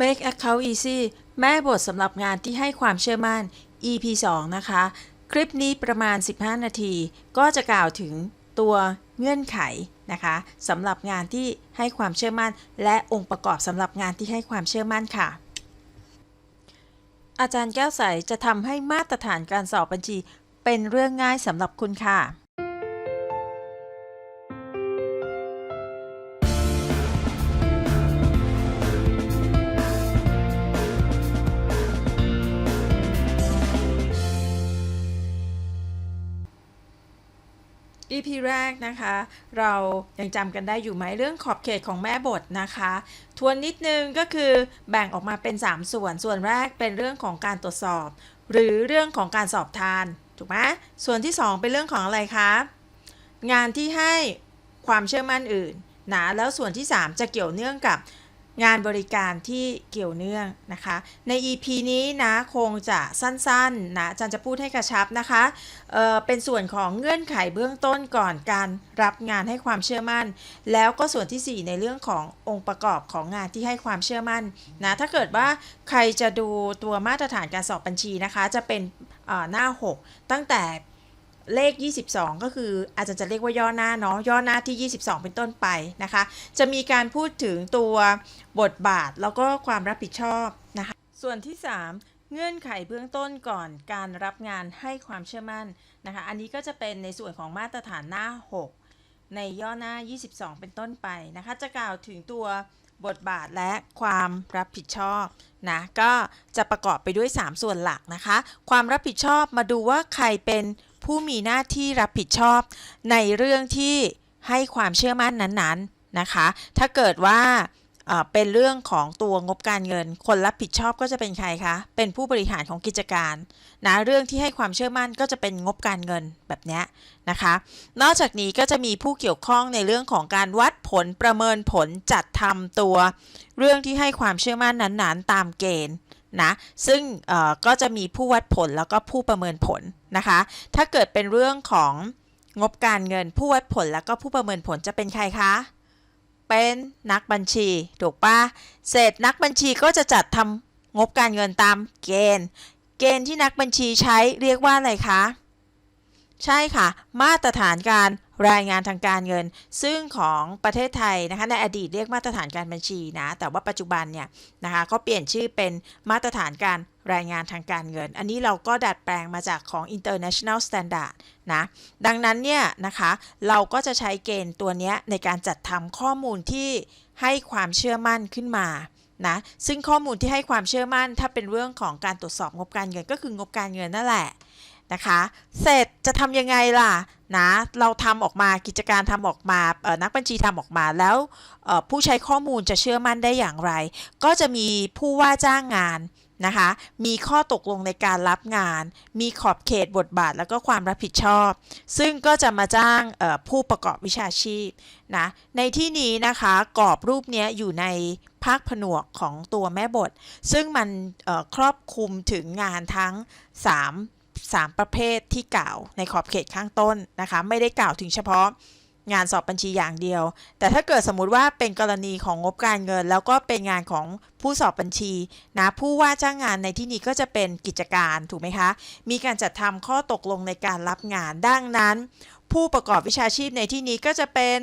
Make Account Easy แม่บทสำหรับงานที่ให้ความเชื่อมั่น EP 2 นะคะ คลิปนี้ประมาณ 15 นาที ก็จะกล่าวถึงตัวเงื่อนไขนะคะสำหรับงานที่ให้ความเชื่อมั่น และองค์ประกอบสำหรับงานที่ให้ความเชื่อมั่นค่ะ อาจารย์แก้วใสจะทำให้มาตรฐานการสอบบัญชีเป็นเรื่องง่ายสำหรับคุณค่ะ EP แรกนะคะ เรายังจำกันได้อยู่ไหมเรื่องขอบเขตของแม่บทนะคะ ทวนนิดนึงก็คือแบ่งออกมาเป็น 3 ส่วน ส่วนแรกเป็นเรื่องของการตรวจสอบ หรือเรื่องของการสอบทาน ถูกไหมส่วนที่ 2 เป็นเรื่องของอะไรคะ งานที่ให้ความเชื่อมั่นอื่นนะแล้วส่วนที่ 3 จะเกี่ยวเนื่องกับ งานบริการที่เกี่ยวเนื่องนะคะ ใน EP นี้นะคงจะสั้นๆนะจารย์จะพูดให้กระชับนะคะเเป็นส่วนของเงื่อนไขเบื้องต้นก่อนการรับงานให้ความเชื่อมั่น แล้วก็ส่วนที่ 4 ในเรื่องขององค์ประกอบของงานที่ให้ความเชื่อมั่นนะถ้าเกิดว่าใครจะดูตัวมาตรฐานการสอบบัญชีนะคะ จะเป็นหน้า 6 ตั้งแต่ เลข 22 ก็คืออาจารย์จะเรียกว่าย่อหน้าเนาะย่อหน้าที่ 22 เป็นต้นไปนะคะ จะมีการพูดถึงตัวบทบาทแล้วก็ความรับผิดชอบนะคะ ส่วนที่ 3 เงื่อนไขเบื้องต้นก่อนการรับงานให้ความเชื่อมั่นนะคะ อันนี้ก็จะเป็นในส่วนของมาตรฐานหน้า 6 ในย่อหน้า 22 เป็นต้นไปนะคะ จะกล่าวถึงตัวบทบาทและความรับผิดชอบนะก็จะประกอบไปด้วย 3 ส่วนหลักนะคะ ความรับผิดชอบมาดูว่าใครเป็น ผู้มีหน้าที่รับผิดชอบในเรื่องที่ให้ความเชื่อมั่นนั้นๆนะคะ ถ้าเกิดว่าเป็นเรื่องของตัวงบการเงิน คนรับผิดชอบก็จะเป็นใครคะ เป็นผู้บริหารของกิจการนะเรื่องที่ให้ความเชื่อมั่นก็จะเป็นงบการเงินแบบเนี้ยนะคะ นอกจากนี้ก็จะมีผู้เกี่ยวข้องในเรื่องของการวัดผลประเมินผลจัดทำตัว เรื่องที่ให้ความเชื่อมั่นนั้นๆ ตามเกณฑ์ นะซึ่งก็จะมีผู้วัดผลแล้วก็ผู้ประเมินผลนะคะ ถ้าเกิดเป็นเรื่องของงบการเงินผู้วัดผลแล้วก็ผู้ประเมินผลจะเป็นใครคะเป็นนักบัญชีถูกปะเสร็จนักบัญชีก็จะจัดทำงบการเงินตามเกณฑ์ เกณฑ์ที่นักบัญชีใช้เรียกว่าอะไรคะใช่ค่ะ มาตรฐานการ รายงานทางการเงิน ซึ่งของประเทศไทยนะคะในอดีตเรียกมาตรฐานการบัญชีนะแต่ว่าปัจจุบันเนี่ยนะคะก็เปลี่ยนชื่อเป็นมาตรฐานการรายงานทางการเงิน อันนี้เราก็ดัดแปลงมาจากของ international standard นะดังนั้นเนี่ยนะคะเราก็จะใช้เกณฑ์ตัวนี้ในการจัดทำข้อมูลที่ให้ความเชื่อมั่นขึ้นมานะซึ่งข้อมูลที่ให้ความเชื่อมั่น ถ้าเป็นเรื่องของการตรวจสอบงบการเงินก็คืองบการเงินนั่นแหละ นะคะ เสร็จจะทำยังไงล่ะนะเราทำออกมากิจการทำออกมานักบัญชีทำออกมาแล้วผู้ใช้ข้อมูลจะเชื่อมั่นได้อย่างไร ก็จะมีผู้ว่าจ้างงานนะคะ มีข้อตกลงในการรับงาน มีขอบเขตบทบาทแล้วก็ความรับผิดชอบ ซึ่งก็จะมาจ้างผู้ประกอบวิชาชีพนะ ในที่นี้นะคะกรอบรูปนี้อยู่ในภาคผนวกของตัวแม่บท ซึ่งมันครอบคลุมถึงงานทั้ง 3 3 ประเภทที่กล่าวในขอบเขตข้างต้นนะคะ ไม่ได้กล่าวถึงเฉพาะงานสอบบัญชีอย่างเดียว แต่ถ้าเกิดสมมุติว่าเป็นกรณีของงบการเงิน แล้วก็เป็นงานของผู้สอบบัญชีนะผู้ว่าจ้างงานในที่นี้ก็จะเป็นกิจการถูกไหมคะ มีการจัดทำข้อตกลงในการรับงาน ดังนั้น ผู้ประกอบวิชาชีพในที่นี้ก็จะเป็น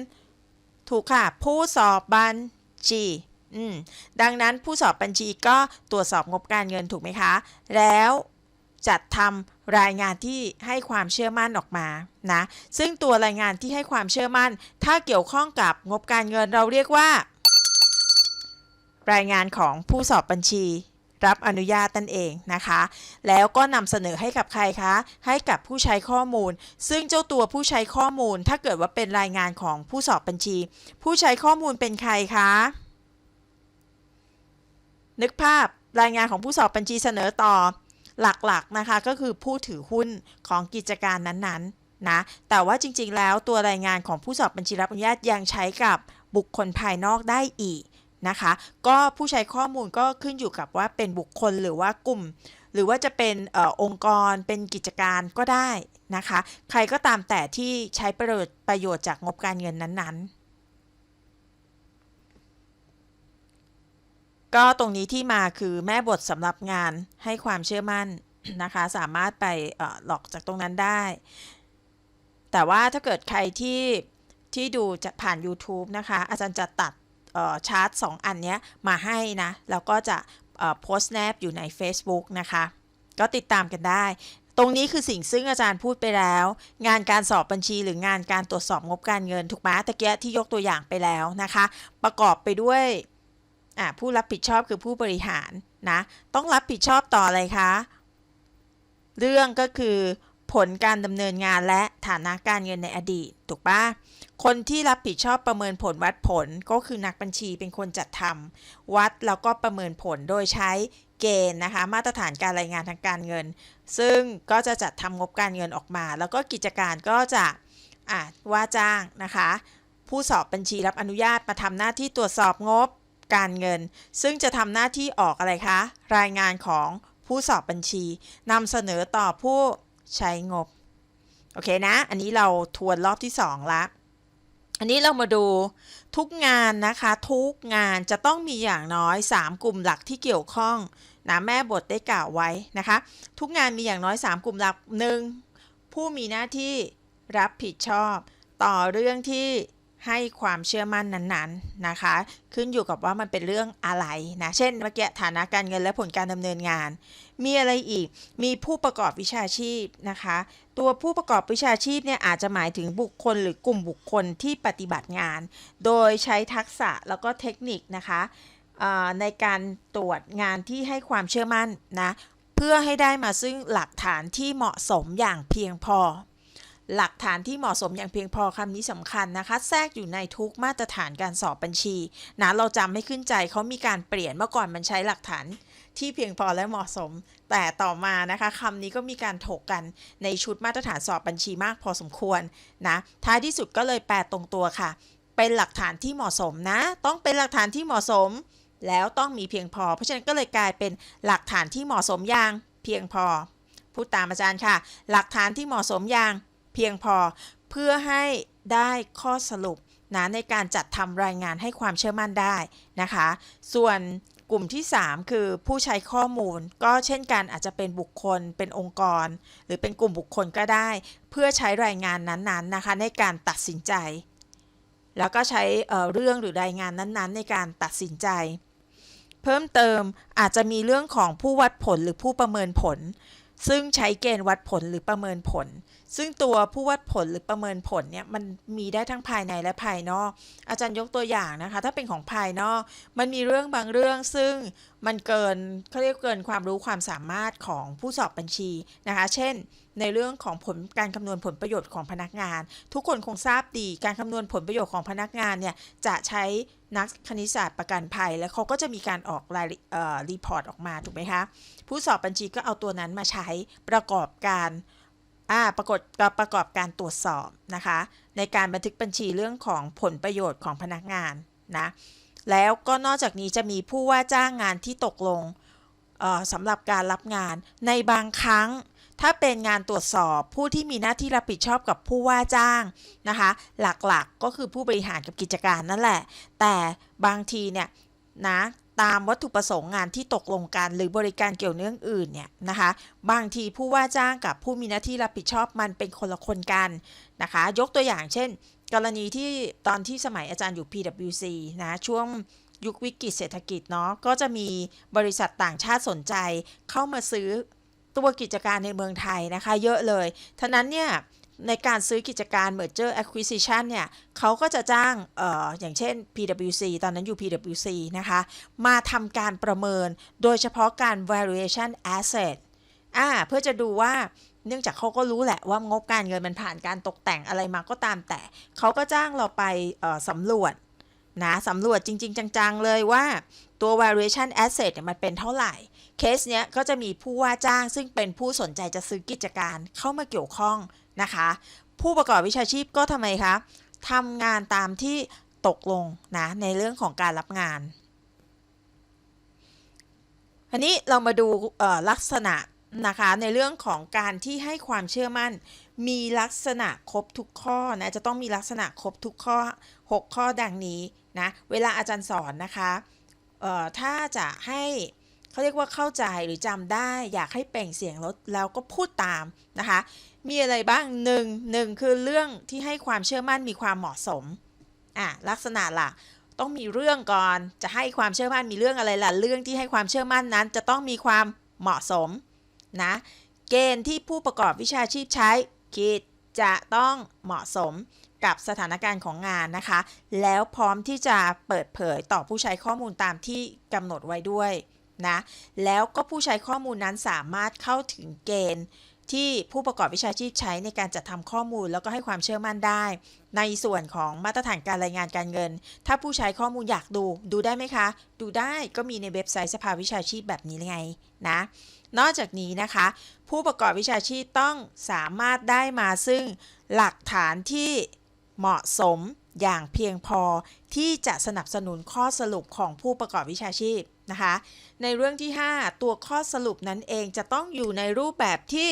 ถูกค่ะ ผู้สอบบัญชีอืมดังนั้นผู้สอบบัญชีก็ตรวจสอบงบการเงินถูกไหมคะ แล้วจัดทำรายงานที่ให้ความเชื่อมั่นออกมานะซึ่งตัวรายงานที่ให้ความเชื่อมั่น ถ้าเกี่ยวข้องกับงบการเงินเราเรียกว่า รายงานของผู้สอบบัญชี รับอนุญาตนั่นเองนะคะ แล้วก็นำเสนอให้กับใครคะ ให้กับผู้ใช้ข้อมูล ซึ่งเจ้าตัวผู้ใช้ข้อมูล ถ้าเกิดว่าเป็นรายงานของผู้สอบบัญชี ผู้ใช้ข้อมูลเป็นใครคะนึกภาพรายงานของผู้สอบบัญชีเสนอต่อ หลักๆนะคะก็คือผู้ถือหุ้นของกิจการนั้นๆนะแต่ว่าจริงๆ แล้วตัวรายงานของผู้สอบบัญชีรับอนุญาตยังใช้กับบุคคลภายนอกได้อีกนะคะ ก็ผู้ใช้ข้อมูลก็ขึ้นอยู่กับว่าเป็นบุคคลหรือว่ากลุ่ม หรือว่าจะเป็นออองค์กรเป็นกิจการก็ได้นะคะ ใครก็ตามแต่ที่ใช้ประโยชน์ประโยชน์จากงบการเงินนั้นๆ ก็ตรงนี้ที่มาคือแม่บทสำหรับงานให้ความเชื่อมั่นนะคะ สามารถไปหลอกจากตรงนั้นได้ แต่ว่าถ้าเกิดใครที่ที่ดูจะผ่าน YouTube นะคะ อาจารย์จะตัดชาร์ตสองอันนี้มาให้นะ แล้วก็จะโพสต์แนบอยู่ใน Facebook นะคะ ก็ติดตามกันได้ ตรงนี้คือสิ่งซึ่งอาจารย์พูดไปแล้ว งานการสอบบัญชีหรืองานการตรวจสอบงบการเงิน ถูกไหมตะเกียที่ยกตัวอย่างไปแล้วนะคะ ประกอบไปด้วย อะผู้รับผิดชอบคือผู้บริหารนะ ต้องรับผิดชอบต่ออะไรคะ เรื่องก็คือผลการดำเนินงานและฐานะการเงินในอดีต ถูกปะคนที่รับผิดชอบประเมินผลวัดผลก็คือนักบัญชีเป็นคนจัดทำวัดแล้วก็ประเมินผลโดยใช้เกณฑ์นะคะ มาตรฐานการรายงานทางการเงิน ซึ่งก็จะจัดทำงบการเงินออกมา แล้วก็กิจการก็จะว่าจ้างนะคะ ผู้สอบบัญชีรับอนุญาตมาทำหน้าที่ตรวจสอบงบ การเงิน ซึ่งจะทำหน้าที่ออกอะไรคะ รายงานของผู้สอบบัญชีนำเสนอต่อผู้ใช้งบ โอเคนะ อันนี้เราทวนรอบที่2ละอันนี้เรามาดูทุกงานนะคะ ทุกงานจะต้องมีอย่างน้อย 3 กลุ่มหลักที่เกี่ยวข้องนะแม่บทได้กล่าวไว้นะคะ ทุกงานมีอย่างน้อย 3 กลุ่มหลัก 1. ผู้มีหน้าที่รับผิดชอบ ต่อเรื่องที่ ให้ความเชื่อมั่นนั้นๆนะคะ ขึ้นอยู่กับว่ามันเป็นเรื่องอะไรนะเช่นเมื่อกี้ฐานะการเงินและผลการดำเนินงาน มีอะไรอีกมีผู้ประกอบวิชาชีพนะคะ ตัวผู้ประกอบวิชาชีพเนี่ยอาจจะหมายถึงบุคคลหรือกลุ่มบุคคลที่ปฏิบัติงาน โดยใช้ทักษะแล้วก็เทคนิคนะคะในการตรวจงานที่ให้ความเชื่อมั่นนะเพื่อให้ได้มาซึ่งหลักฐานที่เหมาะสมอย่างเพียงพอ หลักฐานที่เหมาะสมอย่างเพียงพอคำนี้สำคัญนะคะ แทรกอยู่ในทุกมาตรฐานการสอบบัญชี นะเราจำไม่ขึ้นใจเขามีการเปลี่ยนเมื่อก่อนมันใช้หลักฐานที่เพียงพอและเหมาะสม แต่ต่อมานะคะคำนี้ก็มีการถกกันในชุดมาตรฐานสอบบัญชีมากพอสมควรนะท้ายที่สุดก็เลยแปลตรงตัวค่ะ เป็นหลักฐานที่เหมาะสมนะ ต้องเป็นหลักฐานที่เหมาะสม แล้วต้องมีเพียงพอ เพราะฉะนั้นก็เลยกลายเป็นหลักฐานที่เหมาะสมอย่างเพียงพอพูดตามอาจารย์ค่ะ หลักฐานที่เหมาะสมอย่าง เพียงพอเพื่อให้ได้ข้อสรุปนะในการจัดทำรายงานให้ความเชื่อมั่นได้นะคะ ส่วนกลุ่มที่ 3 คือผู้ใช้ข้อมูล ก็เช่นกันอาจจะเป็นบุคคลเป็นองค์กร หรือเป็นกลุ่มบุคคลก็ได้ เพื่อใช้รายงานนั้นๆนะคะ ในการตัดสินใจ แล้วก็ใช้เเรื่องหรือรายงานนั้นๆ ในการตัดสินใจ เพิ่มเติมอาจจะมีเรื่องของผู้วัดผลหรือผู้ประเมินผล ซึ่งใช้เกณฑ์วัดผลหรือประเมินผล ซึ่งตัวผู้วัดผลหรือประเมินผลเนี่ยมันมีได้ทั้งภายในและภายนอก อาจารย์ยกตัวอย่างนะคะ ถ้าเป็นของภายนอก มันมีเรื่องบางเรื่องซึ่งมันเกินเขาเรียกเกินความรู้ความสามารถของผู้สอบบัญชีนะคะ เช่น ในเรื่องของผลการคำนวณผลประโยชน์ของพนักงาน ทุกคนคงทราบดีการคำนวณผลประโยชน์ของพนักงานเนี่ยจะใช้นักคณิตศาสตร์ประกันภัย แล้วเขาก็จะมีการออกรายรีพอร์ตออกมาถูกไหมคะผู้สอบบัญชีก็เอาตัวนั้นมาใช้ประกอบการ อ่าประกอบประกอบการตรวจสอบนะคะ ในการบันทึกบัญชีเรื่องของผลประโยชน์ของพนักงานนะแล้วก็นอกจากนี้จะมีผู้ว่าจ้างงานที่ตกลงเอ่อสำหรับการรับงานในบางครั้ง ถ้าเป็นงานตรวจสอบผู้ที่มีหน้าที่รับผิดชอบกับผู้ว่าจ้างนะคะ หลักๆก็คือผู้บริหารกับกิจการนั่นแหละ แต่บางทีเนี่ยนะ ตามวัตถุประสงค์งานที่ตกลงกัน หรือบริการเกี่ยวเนื่องอื่นเนี่ยนะคะ บางทีผู้ว่าจ้างกับผู้มีหน้าที่รับผิดชอบมันเป็นคนละคนกันนะคะ ยกตัวอย่างเช่น กรณีที่ตอนที่สมัยอาจารย์อยู่ PwC นะช่วงยุควิกฤตเศรษฐกิจเนาะก็จะมีบริษัทต่างชาติสนใจเข้ามาซื้อตัวกิจการในเมืองไทยนะคะ เยอะเลยท่านั้นเนี่ย ในการซื้อกิจการ merger acquisition เนี่ยเขาก็จะจ้างอออย่างเช่น PwC ตอนนั้นอยู่ PwC นะคะ มาทำการประเมินโดยเฉพาะการ valuation asset อ่าเพื่อจะดูว่าเนื่องจากเขาก็รู้แหละว่างบการเงินมันผ่านการตกแต่งอะไรมาก็ตามแต่ เขาก็จ้างเราไปสำรวจนะสำรวจจริง ๆ จัง ๆ เลยว่าตัว valuation asset เนี่ยมันเป็นเท่าไหร่ เคสเนี้ยก็จะมีผู้ว่าจ้างซึ่งเป็นผู้สนใจจะซื้อกิจการเข้ามาเกี่ยวข้อง นะคะ ผู้ประกอบวิชาชีพก็ทำไมคะทำงานตามที่ตกลงนะในเรื่องของการรับงาน อันนี้เรามาดูลักษณะนะคะในเรื่องของการที่ให้ความเชื่อมั่น มีลักษณะครบทุกข้อนะจะต้องมีลักษณะครบทุกข้อ 6 ข้อดังนี้นะเวลาอาจารย์สอนนะคะถ้าจะให้เขาเรียกว่าเข้าใจหรือจำได้ อยากให้เปล่งเสียงลดแล้วก็พูดตามนะคะ มีอะไรบ้างหนึ่งหนึ่งคือเรื่องที่ให้ความเชื่อมั่นมีความเหมาะสมอะลักษณะหลักต้องมีเรื่องก่อนจะให้ความเชื่อมั่นมีเรื่องอะไรล่ะเรื่องที่ให้ความเชื่อมั่นนั้น จะต้องมีความเหมาะสมนะเกณฑ์ที่ผู้ประกอบวิชาชีพใช้คิดจะต้องเหมาะสมกับสถานการณ์ของงานนะคะ แล้วพร้อมที่จะเปิดเผยต่อผู้ใช้ข้อมูลตามที่กำหนดไว้ด้วยนะแล้วก็ผู้ใช้ข้อมูลนั้นสามารถเข้าถึงเกณฑ์ ที่ผู้ประกอบวิชาชีพใช้ในการจัดทำข้อมูล แล้วก็ให้ความเชื่อมั่นได้ ในส่วนของมาตรฐานการรายงานการเงิน ถ้าผู้ใช้ข้อมูลอยากดู ดูได้ไหมคะ ดูได้ก็มีในเว็บไซต์สภาวิชาชีพแบบนี้ไงนะนอกจากนี้นะคะ ผู้ประกอบวิชาชีพต้องสามารถได้มาซึ่งหลักฐานที่เหมาะสมอย่างเพียงพอที่จะสนับสนุนข้อสรุปของผู้ประกอบวิชาชีพนะคะ ในเรื่องที่ 5 ตัวข้อสรุปนั้นเองจะต้องอยู่ในรูปแบบที่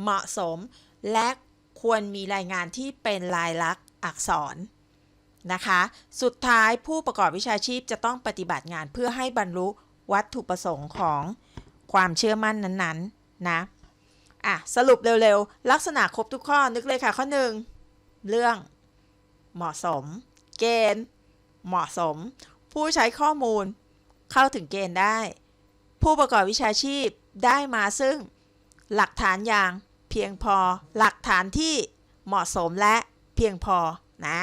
เหมาะสม และควรมีรายงานที่เป็นลายลักษณ์อักษรนะคะ สุดท้ายผู้ประกอบวิชาชีพจะต้องปฏิบัติงานเพื่อให้บรรลุวัตถุประสงค์ของความเชื่อมั่นนั้นๆนะอะสรุปเร็วๆ ลักษณะครบทุกข้อนึกเลยค่ะข้อหนึ่งเรื่องเหมาะสม เกณฑ์ เหมาะสม ผู้ใช้ข้อมูลเข้าถึงเกณฑ์ได้ ผู้ประกอบวิชาชีพได้มาซึ่ง หลักฐานอย่างเพียงพอ หลักฐานที่เหมาะสมและเพียงพอนะ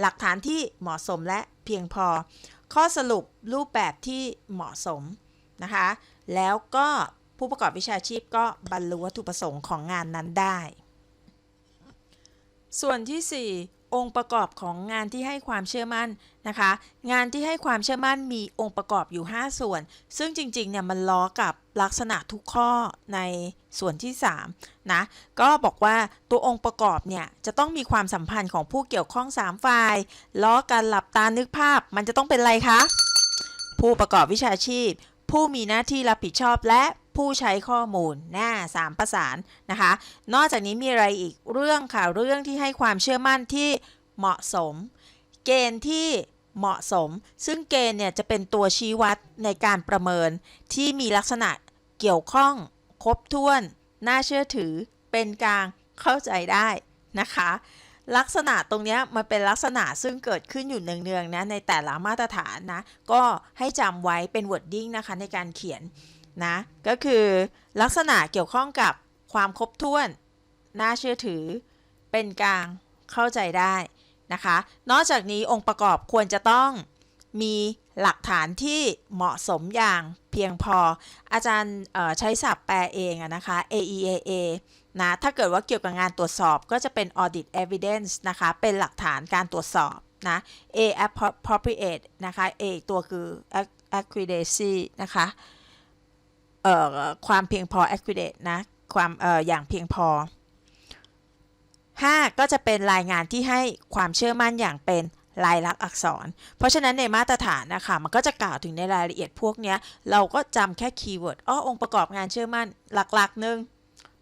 หลักฐานที่เหมาะสมและเพียงพอ ข้อสรุปรูปแบบที่เหมาะสมนะคะ แล้วก็ผู้ประกอบวิชาชีพก็บรรลุวัตถุประสงค์ของงานนั้นได้ ส่วนที่ 4 องค์ประกอบของงานที่ให้ความเชื่อมั่นนะคะ งานที่ให้ความเชื่อมั่นมีองค์ประกอบอยู่ 5 ส่วน ซึ่งจริงๆเนี่ยมันล้อกับลักษณะทุกข้อในส่วนที่3นะก็บอกว่าตัวองค์ประกอบเนี่ยจะต้องมีความสัมพันธ์ของผู้เกี่ยวข้อง 3 ฝ่ายล้อกันหลับตานึกภาพ มันจะต้องเป็นอะไรคะผู้ประกอบวิชาชีพ ผู้มีหน้าที่รับผิดชอบและ ผู้ใช้ข้อมูลหน้าสามประสานนะคะ นอกจากนี้มีอะไรอีกเรื่องค่ะ เรื่องที่ให้ความเชื่อมั่นที่เหมาะสม เกณฑ์ที่เหมาะสม ซึ่งเกณฑ์เนี่ยจะเป็นตัวชี้วัดในการประเมินที่มีลักษณะเกี่ยวข้อง ครบถ้วน น่าเชื่อถือ เป็นกลางเข้าใจได้นะคะ ลักษณะตรงนี้มันเป็นลักษณะซึ่งเกิดขึ้นอยู่เนืองๆนะในแต่ละมาตรฐานนะ ก็ให้จำไว้เป็น wording นะคะในการเขียน นะ ก็คือลักษณะเกี่ยวข้องกับความครบถ้วน น่าเชื่อถือ เป็นกลางเข้าใจได้นะคะ นอกจากนี้องค์ประกอบควรจะต้องมีหลักฐานที่เหมาะสมอย่างเพียงพอ อาจารย์ใช้ศัพท์แปลเองนะคะ AEAA นะ ถ้าเกิดว่าเกี่ยวกับงานตรวจสอบก็จะเป็น audit evidence นะคะ เป็นหลักฐานการตรวจสอบนะ A appropriate นะคะ A ตัวคือ accuracy นะคะ ความเพียงพอ accurate นะความอออย่างเพียงพอ 5 ก็จะเป็นรายงานที่ให้ความเชื่อมั่นอย่างเป็นลายลักษณ์อักษร เพราะฉะนั้นในมาตรฐานนะคะมันก็จะกล่าวถึงในรายละเอียดพวกนี้เราก็จำแค่คีย์เวิร์ดอ้อองค์ประกอบงานเชื่อมั่นหลักๆหนึ่ง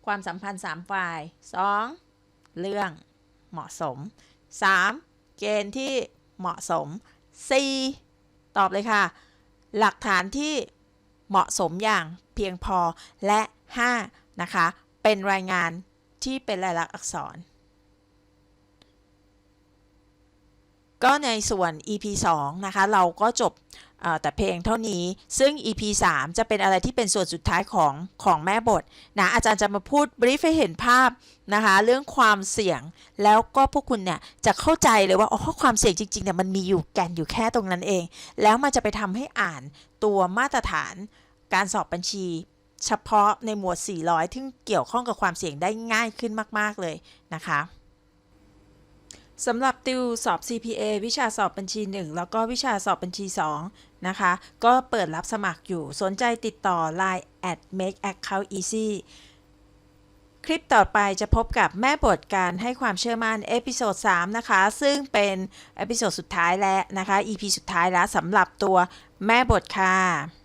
ความสัมพันธ์3ฝ่าย 2. เรื่องเหมาะสม 3. เกณฑ์ที่เหมาะสม 4. ตอบเลยค่ะ หลักฐานที่ เหมาะสมอย่างเพียงพอและ 5. นะคะ เป็นรายงานที่เป็นลายลักษณ์อักษร ก็ในส่วน EP 2 นะคะ เราก็จบ แต่เพลงเท่านี้ซึ่ง EP 3 จะเป็นอะไรที่เป็นส่วนสุดท้ายของของแม่บทนะอาจารย์จะมาพูดบรีฟให้เห็นภาพนะคะเรื่องความเสี่ยงแล้วก็พวกคุณเนี่ยจะเข้าใจเลยว่าอ๋อความเสี่ยงจริงๆเนี่ยมันมีอยู่แก่นอยู่แค่ตรงนั้นเอง แล้วมันจะไปทำให้อ่านตัวมาตรฐานการสอบบัญชี เฉพาะในหมวด 400 ที่เกี่ยวข้องกับความเสี่ยงได้ง่ายขึ้นมาก ๆเลยนะคะ สำหรับติวสอบ CPA วิชาสอบบัญชี 1 แล้วก็วิชาสอบบัญชี 2 นะคะ ก็เปิดรับสมัครอยู่ สนใจติดต่อ Line at make account easy คลิปต่อไปจะพบกับแม่บทการให้ความเชื่อมั่นเอพิโซด3นะคะ ซึ่งเป็นเอพิโซดสุดท้ายแล้วนะคะ EP สุดท้ายแล้วสำหรับตัวแม่บทค่ะ